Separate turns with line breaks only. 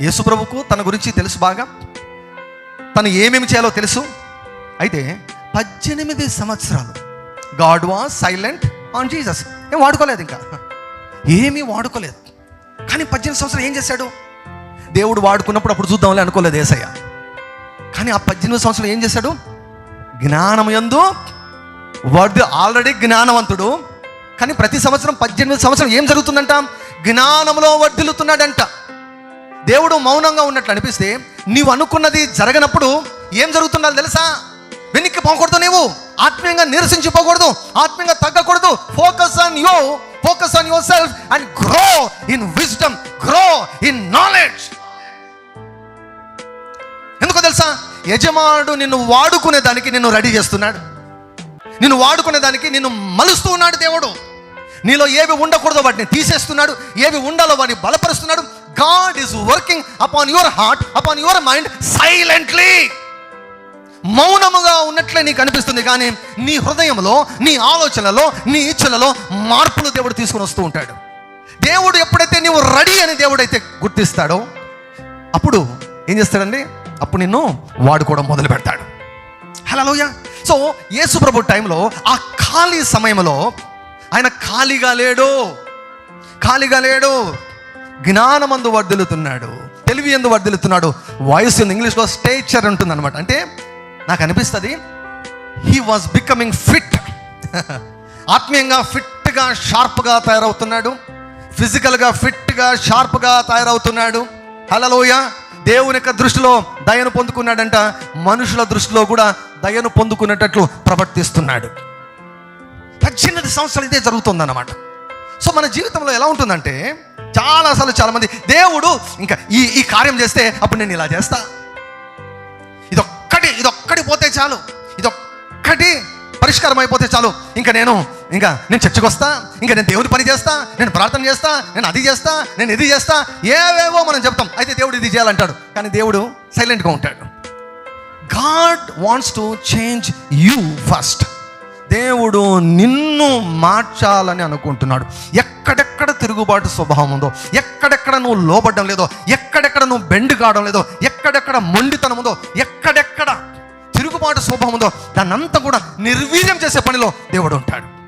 యేసుప్రభుకు తన గురించి తెలుసు బాగా. తను ఏమేమి చేయాలో తెలుసు. అయితే పద్దెనిమిది సంవత్సరాలు God was silent on Jesus. ఏం వాడుకోలేదు ఇంకా? ఏమీ వాడుకోలేదు. కానీ పద్దెనిమిది సంవత్సరాలు ఏం చేశాడు? దేవుడు వాడుకున్నప్పుడు అప్పుడు చూద్దాంలే అనుకోలేదు ఏసయ్య. కానీ ఆ పద్దెనిమిది సంవత్సరాలు ఏం చేశాడు? జ్ఞానం ఎందు వర్డ్ ఆల్రెడీ జ్ఞానవంతుడు. కానీ ప్రతి సంవత్సరం పద్దెనిమిది సంవత్సరం ఏం జరుగుతుందంట? జ్ఞానంలో వర్ధిల్లుతున్నాడంట. దేవుడు మౌనంగా ఉన్నట్లు అనిపిస్తే నీవు అనుకున్నది జరగనప్పుడు ఏం జరుగుతుండాలి తెలుసా? వెనక్కి పోకూడదు నీవు. ఆత్మీయంగా నిరసించిపోకూడదు. ఆత్మీయంగా తగ్గకూడదు. Focus on yo focus on yourself and grow in wisdom grow in knowledge ఎందుకో తెలుసా? యజమానుడు నిన్ను వాడుకునే దానికి నిన్ను రెడీ చేస్తున్నాడు. నిన్ను వాడుకునే దానికి నిన్ను మలుస్తూ ఉన్నాడు దేవుడు. నీలో ఏవి ఉండకూడదో వాటిని తీసేస్తున్నాడు. ఏవి ఉండాలో వాటిని బలపరుస్తున్నాడు. God is working upon your heart upon your mind silently మౌనముగా ఉన్నట్లే నీకు అనిపిస్తుంది కానీ నీ హృదయంలో నీ ఆలోచనలో నీ ఇచ్చలలో మార్పులు దేవుడు తీసుకుని వస్తూ ఉంటాడు. దేవుడు ఎప్పుడైతే నీవు రెడీ అని దేవుడైతే గుర్తిస్తాడో అప్పుడు ఏం చేస్తాడండి? అప్పుడు నిన్ను వాడుకోవడం మొదలు పెడతాడు. హలోయ సో యేసు ప్రభు టైంలో ఆ ఖాళీ సమయంలో ఆయన ఖాళీగా లేడు. ఖాళీగా లేడు. జ్ఞానమందు వర్ధిల్లుతున్నాడు తెలివి ఎందు వర్ధిల్లుతున్నాడు వాయిస్ ఇంగ్లీష్లో స్టేచర్ ఉంటుంది అనమాట అంటే నాకు అనిపిస్తుంది హీ వాజ్ బికమింగ్ ఫిట్ ఆత్మీయంగా ఫిట్గా షార్ప్గా తయారవుతున్నాడు. ఫిజికల్గా ఫిట్గా షార్ప్గా తయారవుతున్నాడు. హలలోయ దేవుని యొక్క దృష్టిలో దయను పొందుకున్నాడంట. మనుషుల దృష్టిలో కూడా దయను పొందుకునేటట్లు ప్రవర్తిస్తున్నాడు. పద్దెనిమిది సంవత్సరాలు ఇదే జరుగుతుందన్నమాట. సో మన జీవితంలో ఎలా ఉంటుందంటే చాలాసార్లు చాలామంది దేవుడు ఇంకా ఈ ఈ కార్యం చేస్తే అప్పుడు నేను ఇలా చేస్తా. ఇదొక్కటి ఇదొక్కటి పోతే చాలు. ఇదొక్కటి పరిష్కారం అయిపోతే చాలు. ఇంకా నేను ఇంకా నేను చర్చకు వస్తా ఇంకా నేను దేవుడి పని చేస్తా నేను ప్రార్థన చేస్తా నేను అది చేస్తా నేను ఇది చేస్తా ఏవేవో మనం చెప్తాం. అయితే దేవుడు ఇది చేయాలంటాడు. కానీ దేవుడు సైలెంట్గా ఉంటాడు. God wants to change you first. దేవుడు నిన్ను మార్చాలని అనుకుంటున్నాడు. ఎక్కడెక్కడ తిరుగుబాటు స్వభావం ఉందో ఎక్కడెక్కడ నువ్వు లోబడ్డం లేదో ఎక్కడెక్కడ నువ్వు బెండ్ కావడం లేదో ఎక్కడెక్కడ మొండితనం ఉందో ఎక్కడెక్కడ తిరుగుబాటు స్వభావం ఉందో దాన్నంతా కూడా నిర్వీర్యం చేసే పనిలో దేవుడు ఉంటాడు.